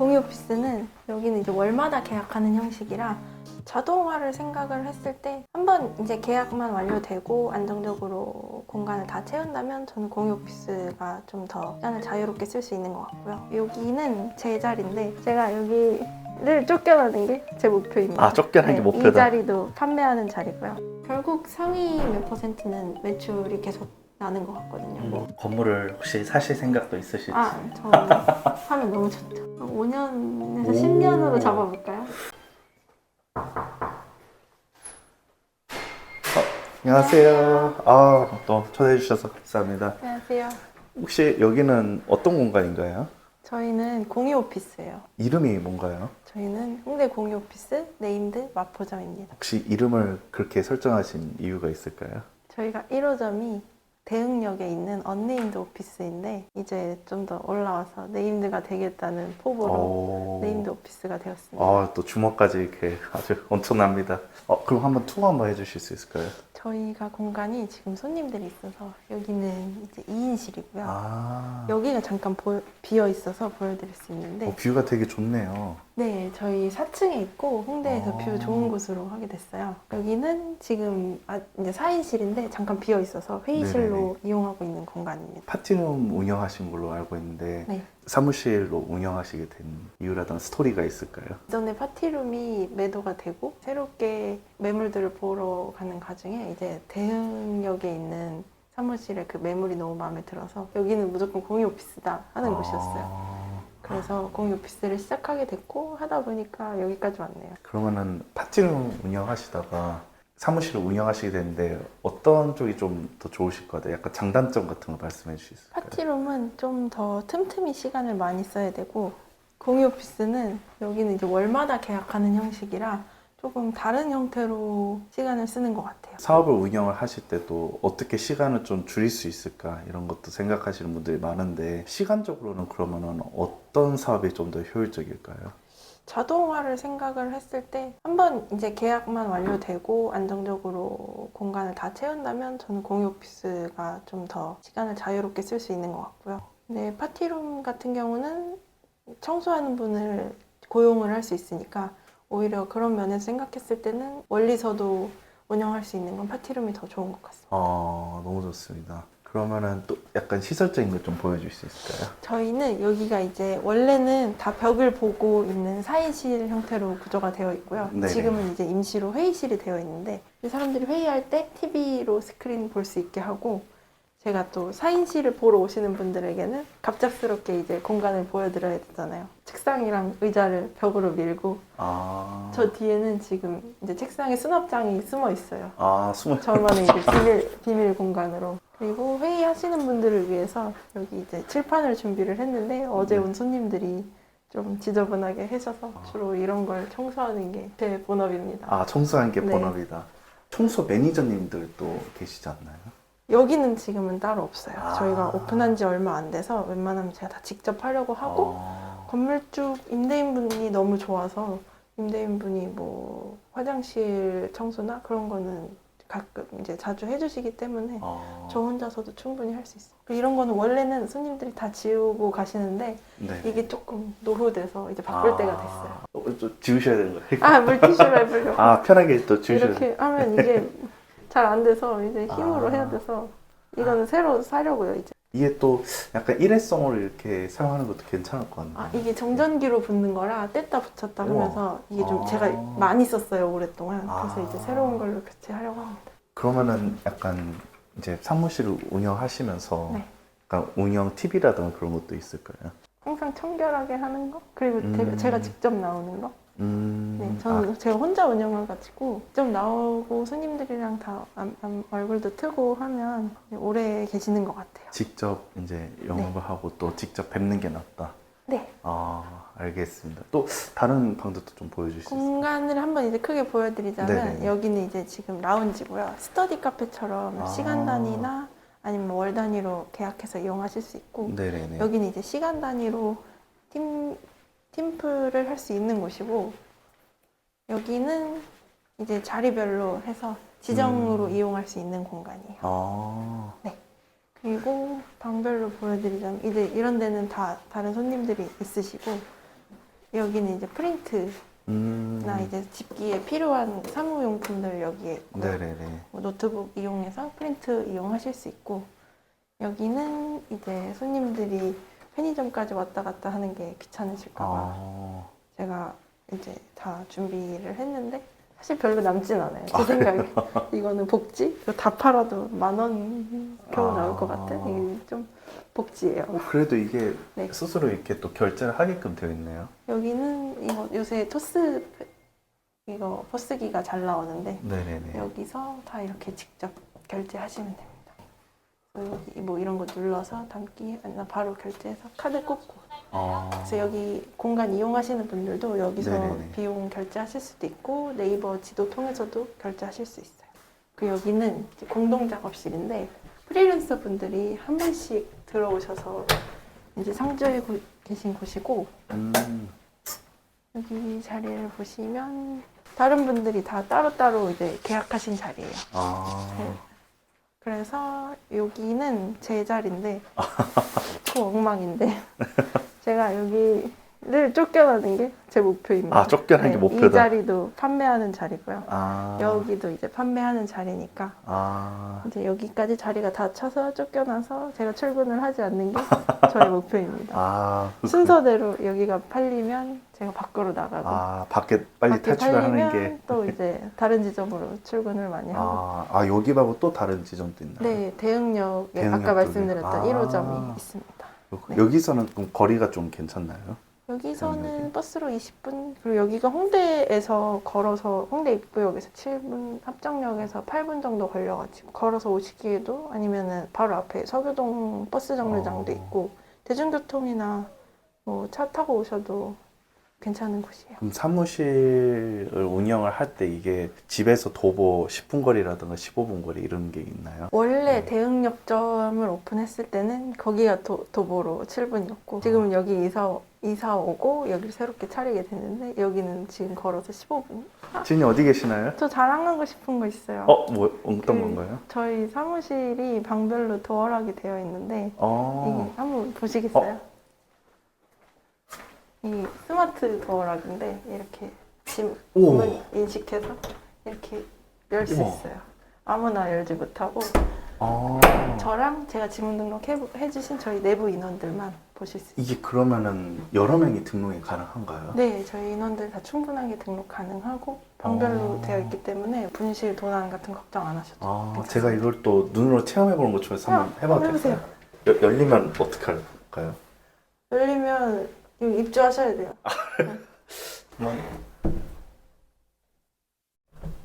공유 오피스는 여기는 이제 월마다 계약하는 형식이라 자동화를 생각을 했을 때 한번 이제 계약만 완료되고 안정적으로 공간을 다 채운다면 저는 공유 오피스가 좀 더 시간을 자유롭게 쓸 수 있는 것 같고요. 여기는 제 자리인데 제가 여기를 쫓겨나는 게 제 목표입니다. 아, 쫓겨나는 게이 목표다. 자리도 판매하는 자리고요. 결국 상위 몇 퍼센트는 매출이 계속 나는 것 같거든요. 뭐 건물을 혹시 사실 생각도 있으실지? 아, 저는 하면 너무 좋죠. 5년에서 오. 10년으로 잡아볼까요? 안녕하세요. 아, 또 초대해 주셔서 감사합니다. 안녕하세요. 혹시 여기는 어떤 공간인가요? 저희는 공유 오피스예요. 이름이 뭔가요? 저희는 홍대 공유 오피스 네임드 마포점입니다. 혹시 이름을 그렇게 설정하신 이유가 있을까요? 저희가 1호점이 대흥역에 있는 언네임드 오피스인데 이제 좀 더 올라와서 네임드가 되겠다는 포부로 오. 네임드 오피스가 되었습니다. 아, 또 주먹까지 이렇게 아주 엄청납니다. 어, 그럼 한번 투어 한번 해주실 수 있을까요? 저희가 공간이 지금 손님들이 있어서 여기는 이제 2인실이고요. 아, 여기가 잠깐 보- 비어 있어서 보여드릴 수 있는데 어, 뷰가 되게 좋네요. 네, 저희 4층에 있고 홍대에서 아. 뷰 좋은 곳으로 하게 됐어요. 여기는 지금 아, 이제 4인실인데 잠깐 비어 있어서 회의실로 이용하고 있는 공간입니다. 파티룸 운영하신 걸로 알고 있는데 네. 사무실로 운영하시게 된 이유라든 스토리가 있을까요? 이전에 파티룸이 매도가 되고 새롭게 매물들을 보러 가는 과정에 이제 대흥역에 있는 사무실에 그 매물이 너무 마음에 들어서 여기는 무조건 공유 오피스다 하는 곳이었어요. 아, 그래서 공유 오피스를 시작하게 됐고 하다 보니까 여기까지 왔네요. 그러면은 파티룸 운영하시다가 사무실을 운영하시게 됐는데 어떤 쪽이 좀 더 좋으실 것 같아요? 약간 장단점 같은 거 말씀해 주실 수 있을까요? 파티룸은 좀 더 틈틈이 시간을 많이 써야 되고 공유 오피스는 여기는 이제 월마다 계약하는 형식이라 조금 다른 형태로 시간을 쓰는 것 같아요. 사업을 운영을 하실 때도 어떻게 시간을 좀 줄일 수 있을까 이런 것도 생각하시는 분들이 많은데 시간적으로는 그러면은 어떤 사업이 좀 더 효율적일까요? 자동화를 생각을 했을 때 한번 이제 계약만 완료되고 안정적으로 공간을 다 채운다면 저는 공유 오피스가 좀 더 시간을 자유롭게 쓸 수 있는 것 같고요. 근데 파티룸 같은 경우는 청소하는 분을 고용을 할 수 있으니까 오히려 그런 면에서 생각했을 때는 멀리서도 운영할 수 있는 건 파티룸이 더 좋은 것 같습니다. 아 너무 좋습니다. 그러면은 또 약간 시설적인 것 좀 보여줄 수 있을까요? 저희는 여기가 이제 원래는 다 벽을 보고 있는 4인실 형태로 구조가 되어 있고요. 네네. 지금은 이제 임시로 회의실이 되어 있는데 사람들이 회의할 때 TV로 스크린 볼 수 있게 하고 제가 또 4인실을 보러 오시는 분들에게는 갑작스럽게 이제 공간을 보여드려야 되잖아요. 책상이랑 의자를 벽으로 밀고 아, 저 뒤에는 지금 이제 책상에 수납장이 숨어 있어요. 아 숨을 저만의 이제 비밀, 비밀 공간으로. 그리고 회의하시는 분들을 위해서 여기 이제 칠판을 준비를 했는데 어제 네. 온 손님들이 좀 지저분하게 해셔서 주로 이런 걸 청소하는 게 제 본업입니다. 아 청소한 게 네. 본업이다. 청소 매니저님들도 계시지 않나요? 여기는 지금은 따로 없어요. 아. 저희가 오픈한 지 얼마 안 돼서 웬만하면 제가 다 직접 하려고 하고 아, 건물주 임대인분이 너무 좋아서 임대인분이 뭐 화장실 청소나 그런 거는 가끔 이제 자주 해주시기 때문에 아, 저 혼자서도 충분히 할 수 있어요. 그리고 이런 거는 원래는 손님들이 다 지우고 가시는데 네. 이게 조금 노후돼서 이제 바꿀 아, 때가 됐어요. 어, 또 지우셔야 되는 거예요? 아 물티슈로 해보려고 아 편하게 또 지우셔야. 이렇게 하면 이게 잘 안 돼서 이제 힘으로 아. 해야 돼서 이거는 새로 사려고요 이제. 이게 또 약간 일회성으로 이렇게 사용하는 것도 괜찮을 것 같네요. 아 이게 정전기로 붓는 거라 뗐다 붙였다 우와. 하면서 이게 좀 아. 제가 많이 썼어요 오랫동안. 그래서 아. 이제 새로운 걸로 교체하려고 합니다. 그러면은 약간 이제 사무실을 운영하시면서 네. 약간 운영 팁이라든가 그런 것도 있을까요? 항상 청결하게 하는 거 그리고 음. 제가- 제가 직접 나오는 거. 음, 네, 저는 제가 혼자 운영해가지고 좀 나오고 손님들이랑 다 안- 안- 얼굴도 트고 하면 오래 계시는 것 같아요. 아, 직접 이제 영업을 하고 또 직접 뵙는 게 낫다. 네, 아 알겠습니다. 또 다른 방도 좀 보여주실 수 있어요? 공간을 한번 이제 크게 보여드리자면 네네. 여기는 이제 지금 라운지고요. 스터디 카페처럼 아. 시간 단위나 아니면 월 단위로 계약해서 이용하실 수 있고 네네네. 여기는 이제 시간 단위로 팀 팀플을 할 수 있는 곳이고 여기는 이제 자리별로 해서 지정으로 음. 이용할 수 있는 공간이에요. 아 그리고 방별로 보여드리자면 이제 이런 데는 다 다른 손님들이 있으시고 여기는 이제 프린트나 음. 이제 집기에 필요한 사무용품들 여기에 있고 네네네. 뭐 노트북 이용해서 프린트 이용하실 수 있고 여기는 이제 손님들이 편의점까지 왔다 갔다 하는 게 귀찮으실까봐 아. 제가 이제 다 준비를 했는데 사실 별로 남진 않아요. 제 아, 생각에 이거는 복지 다 팔아도 만 원 겨우 아. 나올 것 같은 이게 좀 복지예요. 어, 그래도 이게 네. 스스로 이렇게 또 결제를 하게끔 되어 있네요. 여기는 이거 요새 토스 이거 포스기가 잘 나오는데 네네네. 여기서 다 이렇게 직접 결제하시면 됩니다. 여기 뭐 이런 거 눌러서 담기 아니면 바로 결제해서 카드 꽂고 아. 그래서 여기 공간 이용하시는 분들도 여기서 네네네. 비용 결제하실 수도 있고 네이버 지도 통해서도 결제하실 수 있어요. 그 여기는 이제 공동 작업실인데 프리랜서 분들이 한 번씩 들어오셔서 이제 상주에 고- 계신 곳이고 음. 여기 자리를 보시면 다른 분들이 다 따로따로 이제 계약하신 자리예요. 아. 네. 그래서 여기는 제 자리인데 그 엉망인데 제가 여기 를 쫓겨나는 게 제 목표입니다. 아, 쫓겨나는 게이 목표다. 자리도 판매하는 자리고요. 아. 여기도 이제 판매하는 자리니까 아. 이제 여기까지 자리가 다 차서 쫓겨나서 제가 출근을 하지 않는 게 저의 목표입니다. 아. 순서대로 여기가 팔리면 제가 밖으로 나가고 아, 밖에 빨리 밖에 탈출을 하는 팔리면 게. 또 이제 다른 지점으로 출근을 많이 하고 아, 아, 여기 말고 또 다른 지점도 있나요? 네 대흥역에 대흥역 아까 쪽에. 말씀드렸던 아. 1호점이 있습니다. 네. 여기서는 좀 거리가 좀 괜찮나요? 여기서는 대흥역이? 버스로 20분 그리고 여기가 홍대에서 걸어서 홍대 입구역에서 7분 합정역에서 8분 정도 걸려가지고 걸어서 오시기에도 아니면은 바로 앞에 서교동 버스 정류장도 어. 있고 대중교통이나 뭐 차 타고 오셔도 괜찮은 곳이에요. 그럼 사무실을 운영을 할 때 이게 집에서 도보 10분 거리라든가 15분 거리 이런 게 있나요? 원래 네. 대흥역점을 오픈했을 때는 거기가 도, 도보로 7분이었고 지금은 여기 이사 이사 오고 여기를 새롭게 차리게 됐는데 여기는 지금 걸어서 15분. 지인이 어디 계시나요? 저 자랑하고 싶은 거 있어요. 어, 뭐 어떤 그- 건가요? 저희 사무실이 방별로 도어락이 되어 있는데 어. 이게 한번 보시겠어요? 이 스마트 도어락인데 이렇게 짐 오. 문 인식해서 이렇게 열 수 우와. 있어요. 아무나 열지 못하고 어. 저랑 제가 지문 등록 해, 해주신 저희 내부 인원들만 보실 수 있어요. 이게 그러면은 여러 명이 등록이 가능한가요? 네, 저희 인원들 다 충분하게 등록 가능하고 방별로 어. 되어 있기 때문에 분실 도난 같은 걱정 안 하셔도 아, 괜찮습니다. 제가 이걸 또 눈으로 체험해 보는 것 중에서 한번 아, 해봐도 해보세요. 될까요? 여- 열리면 어떻게 할까요? 열리면 입주하셔야 돼요. 한번.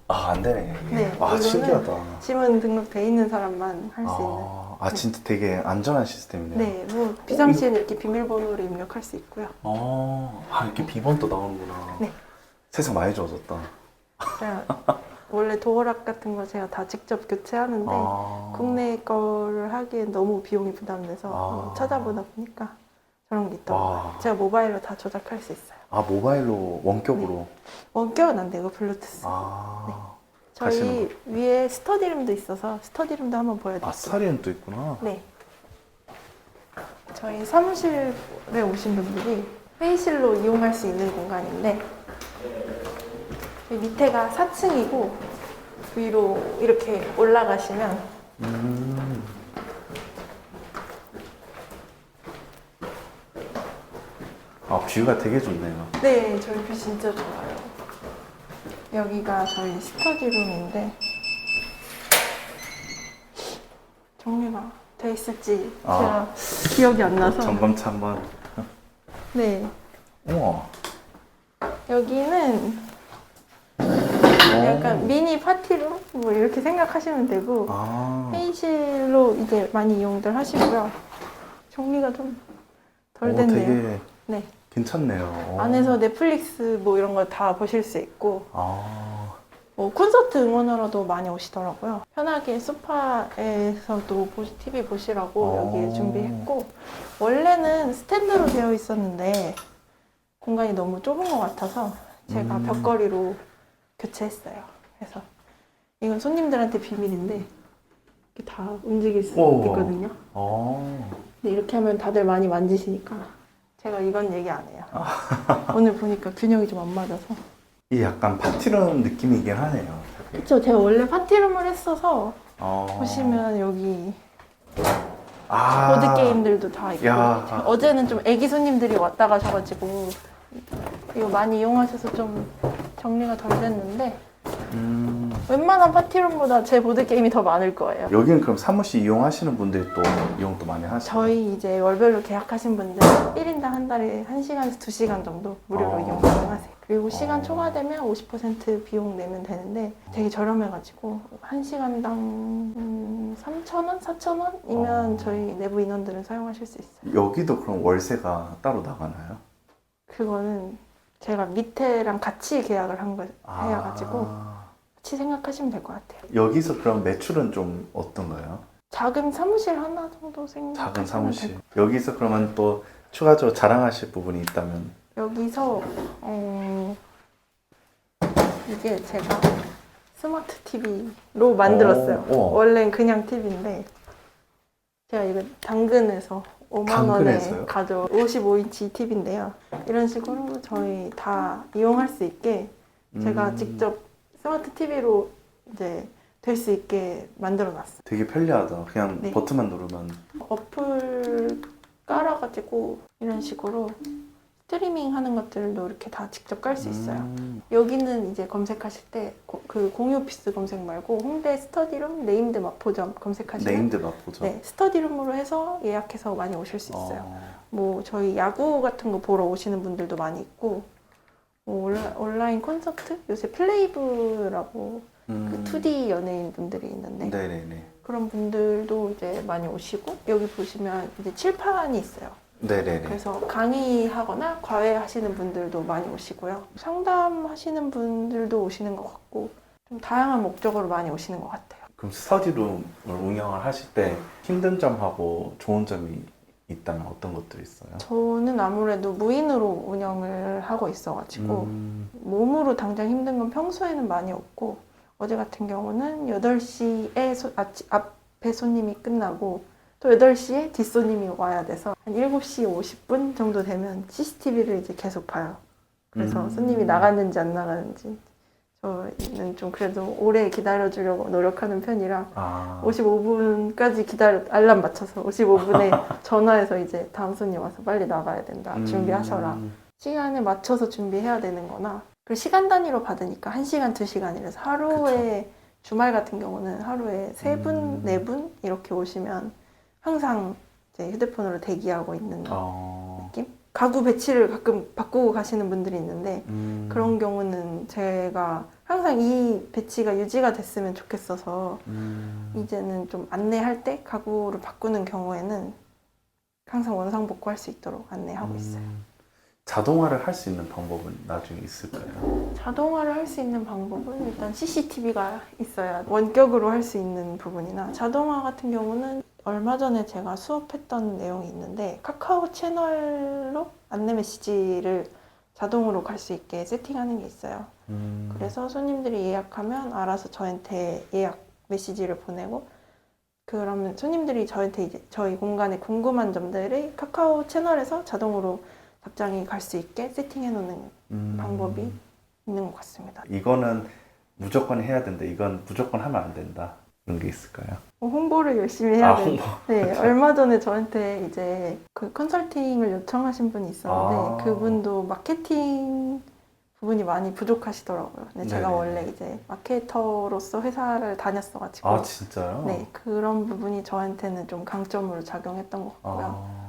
아, 안 되네. 네, 아, 이거는 신기하다. 지문 등록돼 있는 사람만 할 수 있는. 아, 아, 진짜 되게 안전한 시스템이네요. 네, 뭐 비상시에는 이렇게 비밀번호를 입력할 수 있고요. 어, 아, 이렇게 비번도 나오는구나. 네. 세상 많이 좋아졌다. 제가 원래 도어락 같은 거 제가 다 직접 교체하는데 아. 국내 거를 하기엔 너무 비용이 부담돼서 아. 뭐 찾아보다 보니까 저런 게 있더라고요. 와. 제가 모바일로 다 조작할 수 있어요. 아, 모바일로 원격으로. 원격은 안 되고 블루투스. 아. 저희 하시는 위에 스터디룸도 있어서 스터디룸도 한번 보여드릴게요. 아, 사리는 또 있구나. 네. 저희 사무실에 오신 분들이 회의실로 이용할 수 있는 공간인데 여기 밑에가 4층이고 위로 이렇게 올라가시면 음. 아, 뷰가 되게 좋네요. 네, 저희 뷰 진짜 좋아요. 여기가 저희 스터디룸인데 정리가 돼 있을지 아. 제가 기억이 안 나서 점검차 한번. 네 우와. 여기는 약간 미니 파티룸 뭐 이렇게 생각하시면 되고 아. 회의실로 이제 많이 이용들 하시고요. 정리가 좀 덜 오, 됐네요. 되게 네. 괜찮네요. 오. 안에서 넷플릭스 뭐 이런 거다 보실 수 있고 아. 뭐 콘서트 응원하러도 많이 오시더라고요. 편하게 소파에서도 보- TV 보시라고 오. 여기에 준비했고 원래는 스탠드로 되어 있었는데 공간이 너무 좁은 것 같아서 제가 음. 벽걸이로 교체했어요. 그래서 이건 손님들한테 비밀인데 이렇게 다 움직일 수 오. 있거든요. 어. 근데 이렇게 하면 다들 많이 만지시니까 제가 이건 얘기 안 해요. 오늘 보니까 균형이 좀 안 맞아서. 이 약간 파티룸 느낌이긴 하네요. 그쵸, 제가 원래 파티룸을 했어서 어... 보시면 여기 아... 보드 게임들도 다 있고 야. 어제는 좀 애기 손님들이 왔다 가셔가지고 이거 많이 이용하셔서 좀 정리가 덜 됐는데 음... 웬만한 파티룸보다 제 보드 게임이 더 많을 거예요. 여기는 그럼 사무실 이용하시는 분들이 또 이용 도 많이 하시죠? 저희 이제 월별로 계약하신 분들 1인당 한 달에 1시간에서 2시간 정도 무료로 어. 이용 가능하세요. 그리고 시간 어. 초과되면 50% 비용 내면 되는데 되게 저렴해가지고 1시간당 음, 3,000원? 4,000원이면 어. 저희 내부 인원들은 사용하실 수 있어요. 여기도 그럼 월세가 따로 나가나요? 그거는 제가 밑에랑 같이 계약을 한 거 해가지고 아... 같이 생각하시면 될 것 같아요. 여기서 그럼 매출은 좀 어떤가요? 작은 사무실 하나 정도 생각하시면 작은 사무실. 될 여기서 그러면 또 추가적으로 자랑하실 부분이 있다면 여기서 어, 이게 제가 스마트 TV로 만들었어요. 오. 원래는 그냥 TV인데 제가 이거 당근에서 5만 당근에서요? 원에 가져 55인치 TV인데요. 이런 식으로 저희 다 이용할 수 있게 제가 음, 직접 스마트 TV로 이제 될 수 있게 만들어 놨어요. 되게 편리하다. 그냥 네. 버튼만 누르면 어플 깔아가지고 이런 식으로 스트리밍 하는 것들도 이렇게 다 직접 깔 수 있어요. 음, 여기는 이제 검색하실 때 그 공유 오피스 검색 말고 홍대 스터디룸 네임드 마포점 검색하시면 네임드 맛보죠. 네, 스터디룸으로 해서 예약해서 많이 오실 수 있어요. 어, 뭐 저희 야구 같은 거 보러 오시는 분들도 많이 있고 뭐 온라, 온라인 콘서트 요새 플레이브라고 음, 그 2D 연예인 분들이 있는데 네네네. 그런 분들도 이제 많이 오시고 여기 보시면 이제 칠판이 있어요. 네네네. 그래서 강의하거나 과외하시는 분들도 많이 오시고요. 상담하시는 분들도 오시는 것 같고 좀 다양한 목적으로 많이 오시는 것 같아요. 그럼 스터디룸을 운영을 하실 때 힘든 점하고 좋은 점이 있다면 어떤 것들이 있어요? 저는 아무래도 무인으로 운영을 하고 있어가지고 음, 몸으로 당장 힘든 건 평소에는 많이 없고 어제 같은 경우는 8시에 소, 아치, 앞에 손님이 끝나고 또 8시에 뒷손님이 와야 돼서 한 7시 50분 정도 되면 CCTV를 이제 계속 봐요. 그래서 음. 손님이 나갔는지 안 나갔는지 저 는좀 그래도 오래 기다려주려고 노력하는 편이라 아, 55분까지 기다려 알람 맞춰서 55분에 전화해서 이제 다음 손님 와서 빨리 나가야 된다. 음, 준비하셔라. 시간에 맞춰서 준비해야 되는 거나 그리고 시간 단위로 받으니까 1시간, 2시간이라서 하루에 주말 같은 경우는 하루에 세 분, 음. 네분 이렇게 오시면 항상 이제 휴대폰으로 대기하고 있는 어? 가구 배치를 가끔 바꾸고 가시는 분들이 있는데 음, 그런 경우는 제가 항상 이 배치가 유지가 됐으면 좋겠어서 음, 이제는 좀 안내할 때 가구를 바꾸는 경우에는 항상 원상복구할 수 있도록 안내하고 음, 있어요. 자동화를 할 수 있는 방법은 나중에 있을까요? 자동화를 할 수 있는 방법은 일단 CCTV가 있어야 원격으로 할 수 있는 부분이나 자동화 같은 경우는 얼마 전에 제가 수업했던 내용이 있는데 카카오 채널로 안내 메시지를 자동으로 갈 수 있게 세팅하는 게 있어요. 음, 그래서 손님들이 예약하면 알아서 저한테 예약 메시지를 보내고 그러면 손님들이 저한테 이제 저희 공간에 궁금한 점들을 카카오 채널에서 자동으로 답장이 갈 수 있게 세팅해 놓는 음, 방법이 있는 것 같습니다. 이거는 무조건 해야 된다. 이건 무조건 하면 안 된다. 그런 게 있을까요? 뭐 홍보를 열심히 해야 아. 홍보. 네, 얼마 전에 저한테 이제 그 컨설팅을 요청하신 분이 있었는데 아. 그분도 마케팅 부분이 많이 부족하시더라고요. 근데 제가. 원래 이제 마케터로서 회사를 다녔어가지고 아, 진짜요? 네 그런 부분이 저한테는 좀 강점으로 작용했던 것 같고요. 아,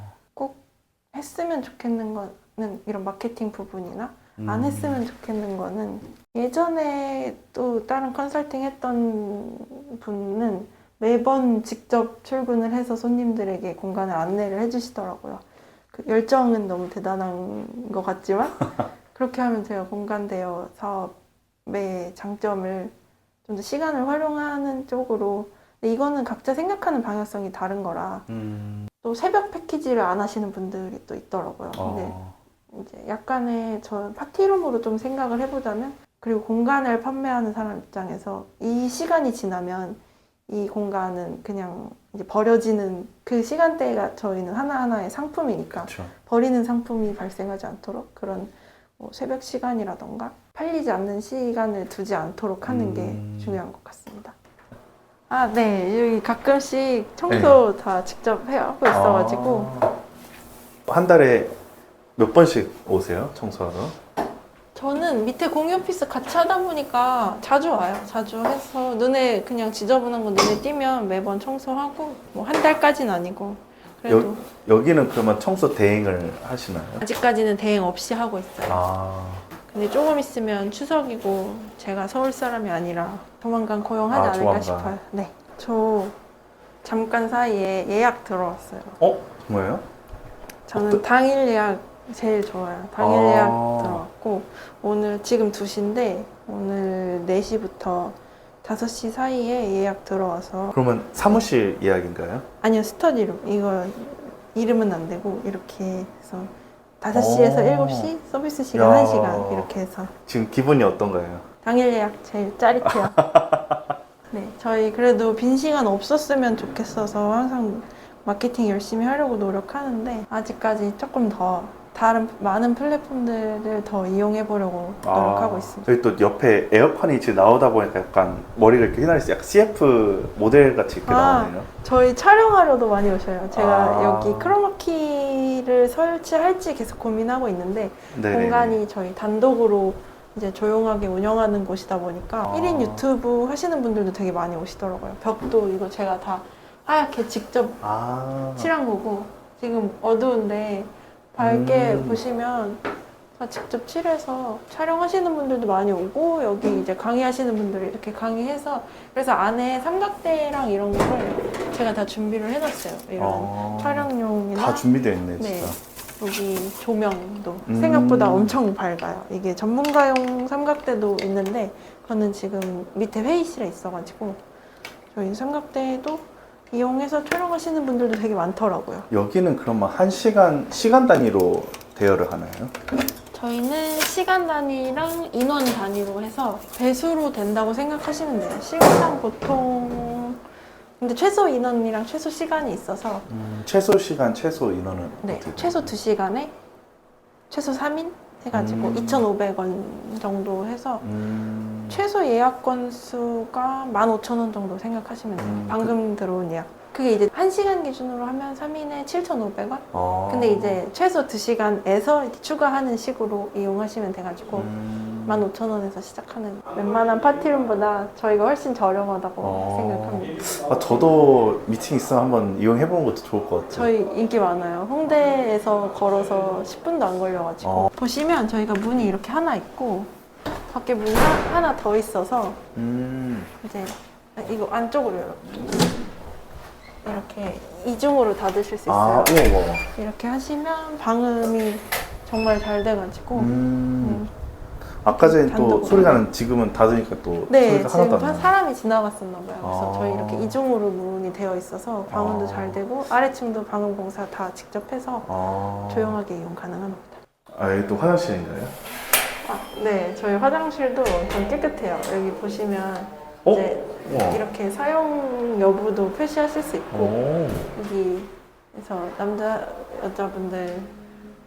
했으면 좋겠는 거는 이런 마케팅 부분이나 음, 안 했으면 좋겠는 거는 예전에 또 다른 컨설팅 했던 분은 매번 직접 출근을 해서 손님들에게 공간을 안내를 해주시더라고요. 그 열정은 너무 대단한 것 같지만 그렇게 하면 제가 공간 대여 사업의 장점을 좀 더 시간을 활용하는 쪽으로 근데 이거는 각자 생각하는 방향성이 다른 거라 음, 또 새벽 패키지를 안 하시는 분들이 또 있더라고요. 근데 어, 이제 약간의 저 파티룸으로 좀 생각을 해보자면 그리고 공간을 판매하는 사람 입장에서 이 시간이 지나면 이 공간은 그냥 이제 버려지는 그 시간대가 저희는 하나하나의 상품이니까 그렇죠. 버리는 상품이 발생하지 않도록 그런 뭐 새벽 시간이라던가 팔리지 않는 시간을 두지 않도록 하는 음. 게 중요한 것 같습니다. 아, 네. 여기 가끔씩 청소 다 직접 해 하고 있어가지고 아, 한 달에 몇 번씩 오세요 청소하러? 저는 밑에 공유 오피스 같이 하다 보니까 자주 와요. 자주 해서 눈에 그냥 지저분한 거 눈에 띄면 매번 청소하고 뭐 한 달까지는 아니고 그래도 여기는 그러면 청소 대행을 하시나요? 아직까지는 대행 없이 하고 있어요. 아, 근데 조금 있으면 추석이고 제가 서울 사람이 아니라 조만간 고용하지 아, 않을까 조만간. 싶어요. 네. 저 잠깐 사이에 예약 들어왔어요. 어 정말요? 저는 어떠- 당일 예약 제일 좋아요. 당일 아. 예약 들어왔고 오늘 지금 2시인데 오늘 4시부터 5시 사이에 예약 들어와서 그러면 사무실 예약인가요? 아니요 스터디룸 이거 이름은 안 되고 이렇게 해서 5시에서 오. 7시 서비스 시간 야. 1시간 이렇게 해서 지금 기분이 어떤가요? 당일 예약 제일 짜릿해요. 네, 저희 그래도 빈 시간 없었으면 좋겠어서 항상 마케팅 열심히 하려고 노력하는데 아직까지 조금 더 다른 많은 플랫폼들을 더 이용해 보려고 노력하고 아, 있습니다. 저희 또 옆에 에어컨이 지금 나오다 보니까 약간 머리를 이렇게 휘날리서 약간 CF 모델 같이 이렇게 아. 나오네요. 저희 촬영하러도 많이 오셔요. 제가 아. 여기 크로마키를 설치할지 계속 고민하고 있는데 네. 공간이 저희 단독으로 이제 조용하게 운영하는 곳이다 보니까 아. 1인 유튜브 하시는 분들도 되게 많이 오시더라고요. 벽도 이거 제가 다 하얗게 직접 아, 칠한 거고 지금 어두운데 밝게 음. 보시면 다 직접 칠해서 촬영하시는 분들도 많이 오고 여기 이제 강의하시는 분들이 이렇게 강의해서 그래서 안에 삼각대랑 이런 거를 제가 다 준비를 해놨어요. 이런 아. 촬영용이나 다 준비되어 있네 네. 진짜. 여기 조명도 음. 생각보다 엄청 밝아요. 이게 전문가용 삼각대도 있는데 저는 지금 밑에 회의실에 있어가지고 저희 삼각대도 이용해서 촬영하시는 분들도 되게 많더라고요. 여기는 그러면 한 시간 시간 단위로 대여를 하나요? 저희는 시간 단위랑 인원 단위로 해서 배수로 된다고 생각하시면 돼요. 시간당 보통 근데 최소 인원이랑 최소 시간이 있어서 음, 최소 시간, 최소 인원은 네, 어떻게? 최소 2시간에 최소 3인 해가지고 음. 2,500원 정도 해서 음, 최소 예약 건수가 15,000원 정도 생각하시면 돼요. 음, 방금 들어온 예약. 그게 이제 1시간 기준으로 하면 3인에 7,500원? 어. 근데 이제 최소 2시간에서 추가하는 식으로 이용하시면 돼가지고 음, 15,000원에서 시작하는 웬만한 파티룸보다 저희가 훨씬 저렴하다고 어. 생각합니다. 아, 저도 미팅 있으면 한번 이용해 보는 것도 좋을 것 같아요. 저희 인기 많아요. 홍대에서 걸어서 10분도 안 걸려가지고 어. 보시면 저희가 문이 이렇게 하나 있고 밖에 문이 하- 하나 더 있어서 음, 이제 이거 안쪽으로. 이렇게 이중으로 닫으실 수 아, 있어요. 우와, 우와. 이렇게 하시면 방음이 정말 잘 돼가지고 음, 음. 아까 전에 또 단독으로. 소리 나는 지금은 닫으니까 또 네, 소리가 지금 하나도 나요. 사람이 지나갔었나 봐요. 그래서 아. 저희 이렇게 이중으로 문이 되어 있어서 방음도 아. 잘 되고 아래층도 방음 공사 다 직접 해서 아, 조용하게 이용 가능합니다. 아, 여기 또 화장실인가요? 아, 네, 저희 화장실도 엄청 깨끗해요. 여기 보시면 어? 이제 우와. 이렇게 사용 여부도 표시하실 수 있고 오, 여기에서 남자 여자분들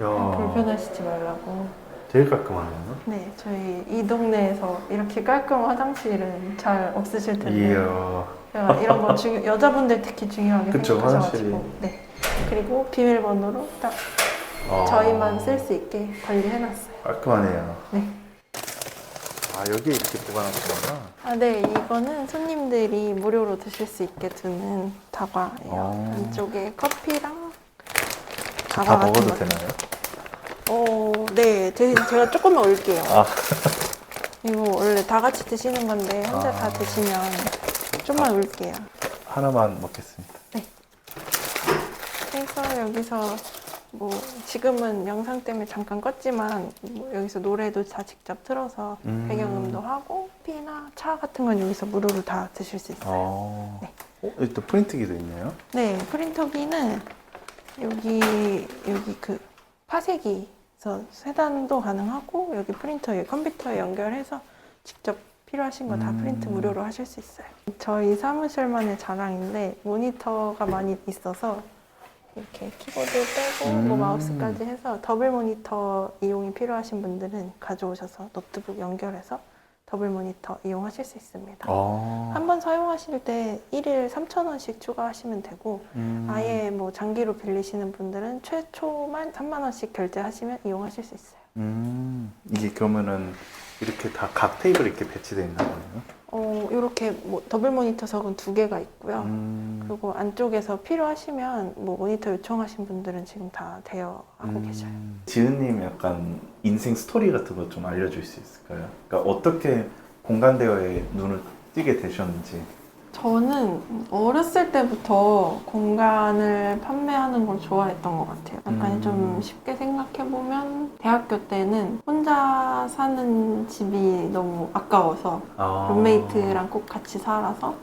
야, 불편하시지 말라고. 되게 깔끔하네요. 네, 저희 이 동네에서 이렇게 깔끔 한 화장실은 잘 없으실 텐데 이야, 제가 이런 거 중요 여자분들 특히 중요하게 그쵸, 생각하셔가지고 화장실이. 네. 그리고 비밀번호로 딱 아, 저희만 쓸 수 있게 관리해놨어요. 깔끔하네요. 네. 아, 여기 이렇게 보관하시구나. 아, 네, 이거는 손님들이 무료로 드실 수 있게 두는 다과예요. 어. 안쪽에 커피랑 다 다과 같은 먹어도 거. 되나요? 어, 네, 대신 제가 조금만 올게요. 아. 이거 원래 다 같이 드시는 건데 혼자 아. 다 드시면 좀만 올게요. 하나만 먹겠습니다. 그래서 여기서 뭐 지금은 영상 때문에 잠깐 껐지만 뭐 여기서 노래도 다 직접 틀어서 음. 배경음도 하고 커피나 차 같은 건 여기서 무료로 다 드실 수 있어요. 어, 네. 어, 여기 또 프린트기도 있네요. 네, 프린터기는 여기 여기 그 파쇄기에서 세단도 가능하고 여기 프린터에 컴퓨터에 연결해서 직접 필요하신 거다 음. 프린트 무료로 하실 수 있어요. 저희 사무실만의 자랑인데 모니터가 많이 있어서 이렇게 키보드 빼고 뭐 음. 마우스까지 해서 더블 모니터 이용이 필요하신 분들은 가져오셔서 노트북 연결해서 더블 모니터 이용하실 수 있습니다. 어. 한번 사용하실 때 1일 3,000원씩 추가하시면 되고 음. 아예 뭐 장기로 빌리시는 분들은 최초만 3만 원씩 결제하시면 이용하실 수 있어요. 음. 이게 그러면은 이렇게 다 각 테이블 이렇게 배치되어 있는 거예요? 어, 이렇게 뭐 더블 모니터석은 두 개가 있고요. 음. 그리고 안쪽에서 필요하시면 뭐 모니터 요청하신 분들은 지금 다 대여 하고 음. 계셔요. 지은님 약간 인생 스토리 같은 거 좀 알려줄 수 있을까요? 그러니까 어떻게 공간 대여에 눈을 띄게 되셨는지. 저는 어렸을 때부터 공간을 판매하는 걸 좋아했던 것 같아요. 약간 음. 좀 쉽게 생각해보면 대학교 때는 혼자 사는 집이 너무 아까워서 아. 룸메이트랑 꼭 같이 살아서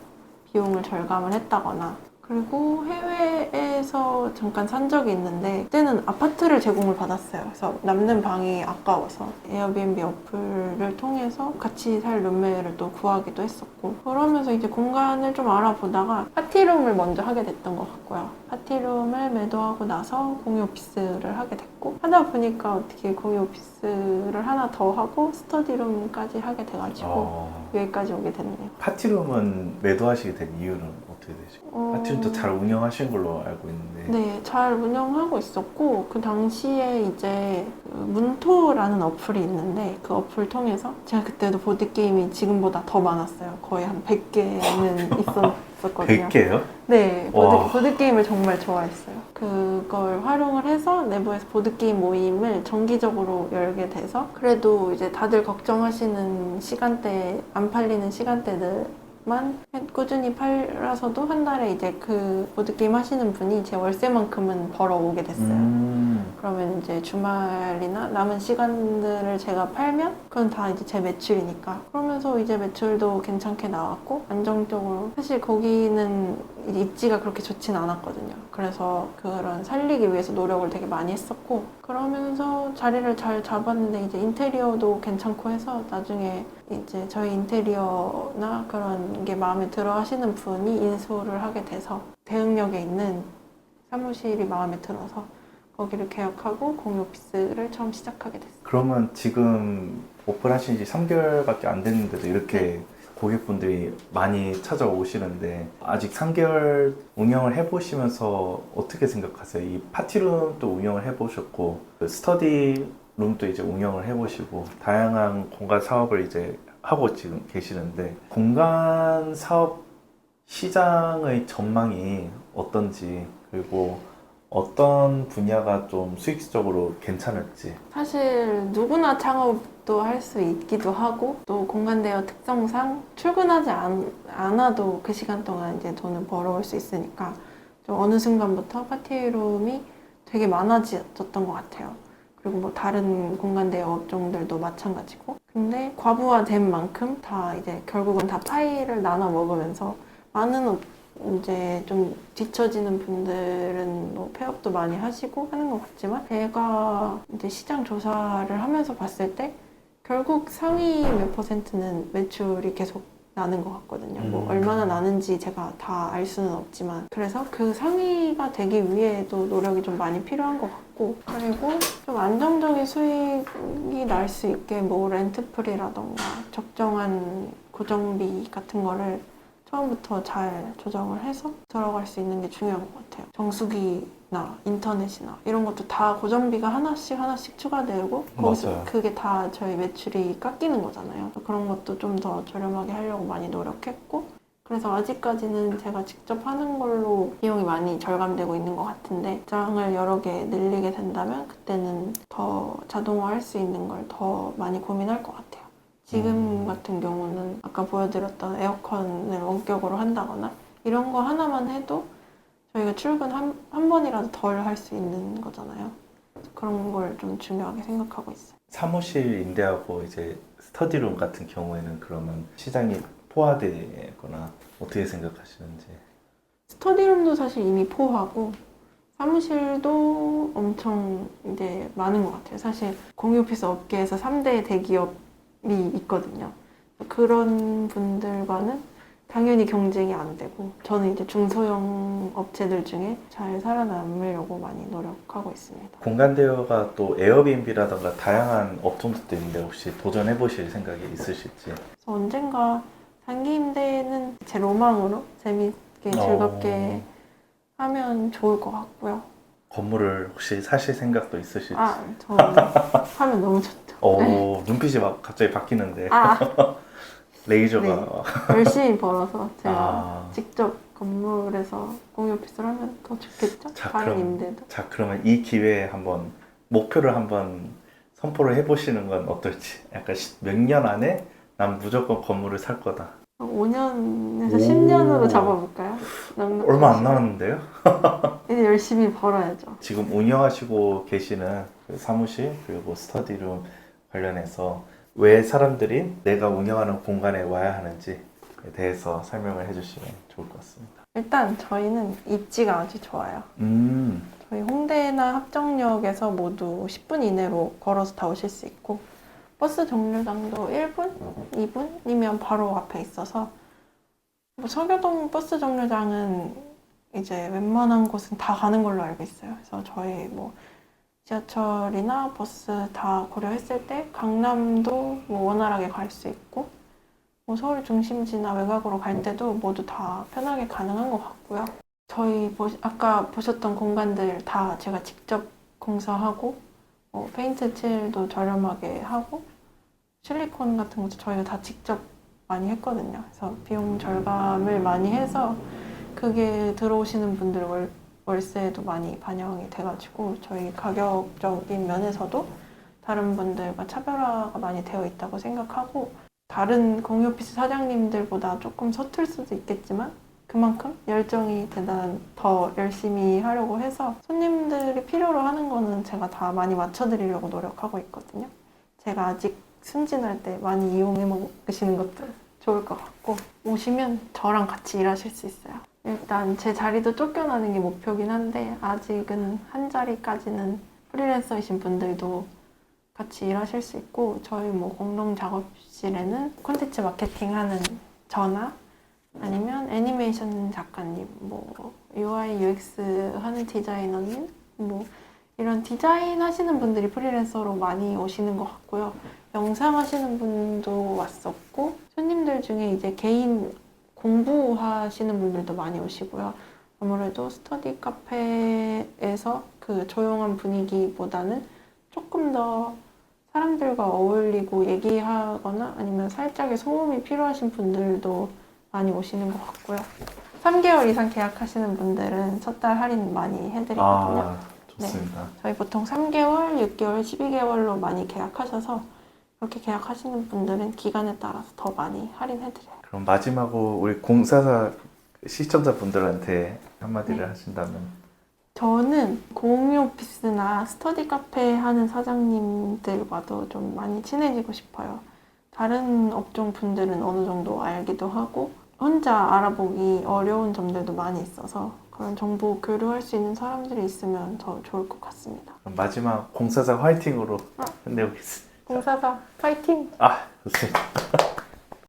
비용을 절감을 했다거나 그리고 해외에서 잠깐 산 적이 있는데 그때는 아파트를 제공을 받았어요. 그래서 남는 방이 아까워서 에어비앤비 어플을 통해서 같이 살 룸메를 또 구하기도 했었고 그러면서 이제 공간을 좀 알아보다가 파티룸을 먼저 하게 됐던 것 같고요. 파티룸을 매도하고 나서 공유 오피스를 하게 됐고 하다 보니까 어떻게 공유 오피스를 하나 더 하고 스터디룸까지 하게 돼가지고 어. 여기까지 오게 됐네요. 파티룸은 매도하시게 된 이유는 어떻게 되시고? 어, 파티룸도 잘 운영하신 걸로 알고 있는데. 네, 잘 운영하고 있었고 그 당시에 이제 그 문토라는 어플이 있는데 그 어플 통해서 제가 그때도 보드 게임이 지금보다 더 많았어요. 거의 한 100개는 있었거든요. 100개요? 네, 와. 보드, 보드 게임을 정말 좋아했어요. 그걸 활용을 해서 내부에서 보드 게임 모임을 정기적으로 열게 돼서 그래도 이제 다들 걱정하시는 시간대 안 팔리는 시간대들 만 꾸준히 팔아서도 한 달에 이제 그 보드 게임 하시는 분이 제 월세만큼은 벌어오게 됐어요. 음. 그러면 이제 주말이나 남은 시간들을 제가 팔면 그건 다 이제 제 매출이니까. 그러면서 이제 매출도 괜찮게 나왔고 안정적으로 사실 거기는 입지가 그렇게 좋진 않았거든요. 그래서 그런 살리기 위해서 노력을 되게 많이 했었고 그러면서 자리를 잘 잡았는데 이제 인테리어도 괜찮고 해서 나중에 이제 저희 인테리어나 그런 게 마음에 들어 하시는 분이 인수를 하게 돼서 대흥역에 있는 사무실이 마음에 들어서 거기를 개혁하고 공유 오피스를 처음 시작하게 됐어요. 그러면 지금 오픈하신 지 3개월밖에 안 됐는데도 이렇게 고객분들이 많이 찾아오시는데 아직 3개월 운영을 해보시면서 어떻게 생각하세요? 이 파티룸도 운영을 해보셨고 그 스터디 룸도 이제 운영을 해보시고 다양한 공간 사업을 이제 하고 지금 계시는데 공간 사업 시장의 전망이 어떤지 그리고 어떤 분야가 좀 수익적으로 괜찮을지 사실 누구나 창업도 할 수 있기도 하고 또 공간 대여 특성상 출근하지 않, 않아도 그 시간 동안 이제 돈을 벌어올 수 있으니까 좀 어느 순간부터 파티룸이 되게 많아졌던 것 같아요. 그리고 뭐 다른 공간 대여 업종들도 마찬가지고 근데 과부하된 만큼 다 이제 결국은 다 파이를 나눠 먹으면서 많은 업- 이제 좀 뒤처지는 분들은 뭐 폐업도 많이 하시고 하는 것 같지만 제가 이제 시장 조사를 하면서 봤을 때 결국 상위 몇 퍼센트는 매출이 계속 나는 것 같거든요. 뭐 음. 얼마나 나는지 제가 다 알 수는 없지만 그래서 그 상위가 되기 위해도 노력이 좀 많이 필요한 것 같고 그리고 좀 안정적인 수익이 날 수 있게 뭐 렌트풀이라던가 적정한 고정비 같은 거를 처음부터 잘 조정을 해서 들어갈 수 있는 게 중요한 것 같아요. 정수기나 인터넷이나 이런 것도 다 고정비가 하나씩 하나씩 추가되고 거기서. 그게 다 저희 매출이 깎이는 거잖아요. 그런 것도 좀 더 저렴하게 하려고 많이 노력했고 그래서 아직까지는 제가 직접 하는 걸로 비용이 많이 절감되고 있는 것 같은데 장을 여러 개 늘리게 된다면 그때는 더 자동화할 수 있는 걸 더 많이 고민할 것 같아요. 지금 음. 같은 경우는 아까 보여드렸던 에어컨을 원격으로 한다거나 이런 거 하나만 해도 저희가 출근 한, 한 번이라도 덜 할 수 있는 거잖아요. 그런 걸 좀 중요하게 생각하고 있어요. 사무실 임대하고 이제 스터디룸 같은 경우에는 그러면 시장이 포화되거나 어떻게 생각하시는지 스터디룸도 사실 이미 포하고 사무실도 엄청 이제 많은 것 같아요. 사실 공유 오피스 업계에서 3대 대기업이 있거든요. 그런 분들과는 당연히 경쟁이 안 되고 저는 이제 중소형 업체들 중에 잘 살아남으려고 많이 노력하고 있습니다. 공간 대여가 또 에어비앤비라던가 다양한 업종들도 있는데 혹시 도전해 보실 생각이 있으실지? 언젠가 단기 임대는 제 로망으로 재밌게 즐겁게 하면 좋을 것 같고요. 건물을 혹시 사실 생각도 있으실지? 아, 저는 하면 너무 좋죠. 오 눈빛이 막 갑자기 바뀌는데 아, 레이저가 네. 열심히 벌어서 제가 아. 직접 건물에서 공유 오피스를 하면 더 좋겠죠? 자, 다른 그럼-. 자 그러면 이 기회에 한번 목표를 한번 선포를 해보시는 건 어떨지 약간 몇 년 안에 난 무조건 건물을 살 거다 5년에서 오. 10년으로 잡아볼까요? 얼마 안 남았는데요? 이제 열심히 벌어야죠. 지금 운영하시고 계시는 그 사무실 그리고 스터디룸 관련해서 왜 사람들이 내가 운영하는 공간에 와야 하는지에 대해서 설명을 해주시면 좋을 것 같습니다. 일단 저희는 입지가 아주 좋아요. 음, 저희 홍대나 합정역에서 모두 10분 이내로 걸어서 다 오실 수 있고 버스 정류장도 1분, 2분이면 바로 앞에 있어서 뭐 서교동 버스 정류장은 이제 웬만한 곳은 다 가는 걸로 알고 있어요. 그래서 저희 뭐 지하철이나 버스 다 고려했을 때 강남도 뭐 원활하게 갈 수 있고 뭐 서울 중심지나 외곽으로 갈 때도 모두 다 편하게 가능한 것 같고요. 저희 보, 아까 보셨던 공간들 다 제가 직접 공사하고 어, 페인트 칠도 저렴하게 하고 실리콘 같은 것도 저희가 다 직접 많이 했거든요. 그래서 비용 절감을 많이 해서 그게 들어오시는 분들 월, 월세도 많이 반영이 돼가지고 저희 가격적인 면에서도 다른 분들과 차별화가 많이 되어 있다고 생각하고 다른 공유 오피스 사장님들보다 조금 서툴 수도 있겠지만 그만큼 열정이 대단 더 열심히 하려고 해서 손님들이 필요로 하는 거는 제가 다 많이 맞춰드리려고 노력하고 있거든요. 제가 아직 순진할 때 많이 이용해 먹으시는 것도 좋을 것 같고 오시면 저랑 같이 일하실 수 있어요. 일단 제 자리도 쫓겨나는 게 목표긴 한데 아직은 한 자리까지는 프리랜서이신 분들도 같이 일하실 수 있고 저희 뭐 공동 작업실에는 콘텐츠 마케팅하는 저나 아니면 애니메이션 작가님, 뭐 UI, UX 하는 디자이너님, 뭐 이런 디자인 하시는 분들이 프리랜서로 많이 오시는 것 같고요. 영상 하시는 분도 왔었고 손님들 중에 이제 개인 공부하시는 분들도 많이 오시고요. 아무래도 스터디 카페에서 그 조용한 분위기보다는 조금 더 사람들과 어울리고 얘기하거나 아니면 살짝의 소음이 필요하신 분들도 많이 오시는 것 같고요. 3개월 이상 계약하시는 분들은 첫 달 할인 많이 해드리거든요. 아 좋습니다. 저희 보통 3개월, 6개월, 12개월로 많이 계약하셔서 그렇게 계약하시는 분들은 기간에 따라서 더 많이 할인해드려요. 그럼 마지막으로 우리 공사사 시청자분들한테 한마디를 네. 하신다면 저는 공유 오피스나 스터디 카페 하는 사장님들과도 좀 많이 친해지고 싶어요. 다른 업종 분들은 어느 정도 알기도 하고 혼자 알아보기 어려운 점들도 많이 있어서 그런 정보 교류할 수 있는 사람들이 있으면 더 좋을 것 같습니다. 그럼 마지막 공사사 화이팅으로 아. 끝내보겠습니다. 공사사 파이팅! 아 좋습니다.